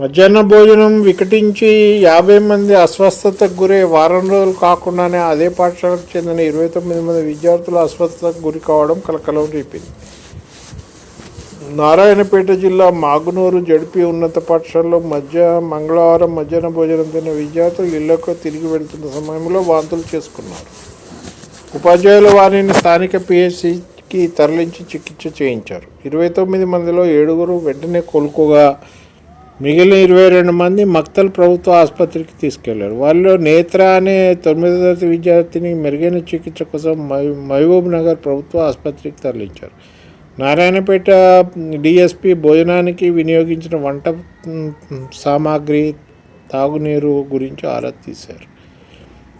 మధ్యాహ్న భోజనం వికటించి యాభై మంది అస్వస్థతకు గురై వారం రోజులు కాకుండానే అదే పాఠశాలకు చెందిన ఇరవై తొమ్మిది మంది విద్యార్థులు అస్వస్థతకు గురి కావడం కలకలం రేపింది. నారాయణపేట జిల్లా మాగునూరు జడిపి ఉన్నత పాఠశాలలో మధ్య మంగళవారం మధ్యాహ్న భోజనం తిన్న విద్యార్థులు ఇళ్ళకు తిరిగి వెళ్తున్న సమయంలో వాంతులు చేసుకున్నారు. ఉపాధ్యాయులు వారిని స్థానిక పిహెచ్సికి తరలించి చికిత్స చేయించారు. ఇరవై తొమ్మిది మందిలో ఏడుగురు వెంటనే కోలుకోగా మిగిలిన ఇరవై రెండు మంది మక్తల్ ప్రభుత్వ ఆసుపత్రికి తీసుకెళ్ళారు. వాళ్ళు నేత్ర అనే తొమ్మిదో తరగతి విద్యార్థిని మెరుగైన చికిత్స కోసం మహబూబ్ నగర్ ప్రభుత్వ ఆసుపత్రికి తరలించారు. నారాయణపేట డిఎస్పి భోజనానికి వినియోగించిన వంట సామాగ్రి తాగునీరు గురించి ఆరా తీశారు.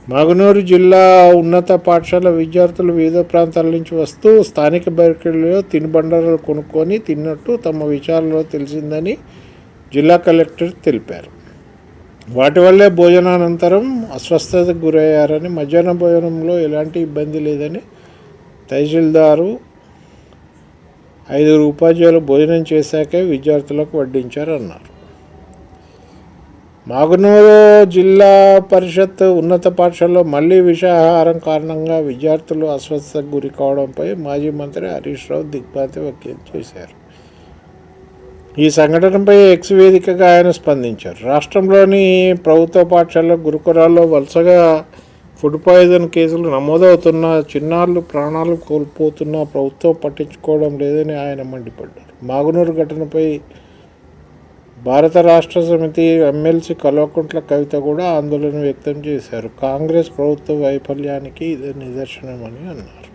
మగనూరు జిల్లా ఉన్నత పాఠశాల విద్యార్థులు వివిధ ప్రాంతాల నుంచి వస్తూ స్థానిక బేకరీలో తినుబండారాలు కొనుక్కొని తిన్నట్టు తమ విచారణలో తెలిసిందని జిల్లా కలెక్టర్ తెలిపారు. వాటి వల్లే భోజనానంతరం అస్వస్థతకు గురయ్యారని మధ్యాహ్న భోజనంలో ఎలాంటి ఇబ్బంది లేదని తహసీల్దారు ఐదుగురు ఉపాధ్యాయులు భోజనం చేశాకే విద్యార్థులకు వడ్డించారు అన్నారు మాగునూరు జిల్లా పరిషత్ ఉన్నత పాఠశాలలో మళ్ళీ విషాహారం కారణంగా విద్యార్థులు అస్వస్థతకు గురి కావడంపై మాజీ మంత్రి హరీష్ రావు దిగ్భ్రాంతి వ్యక్తం చేశారు. ఈ సంఘటనపై ఎక్స్ వేదికగా ఆయన స్పందించారు. రాష్ట్రంలోని ప్రభుత్వ పాఠశాల గురుకులాల్లో వరుసగా ఫుడ్ పాయిజన్ కేసులు నమోదవుతున్న చిన్నారులు ప్రాణాలు కోల్పోతున్న ప్రభుత్వం పట్టించుకోవడం లేదని ఆయన మండిపడ్డారు. మాగునూరు ఘటనపై భారత రాష్ట్ర సమితి ఎమ్మెల్సీ కల్వకుంట్ల కవిత కూడా ఆందోళన వ్యక్తం చేశారు. కాంగ్రెస్ ప్రభుత్వ వైఫల్యానికి ఇది నిదర్శనమని అన్నారు.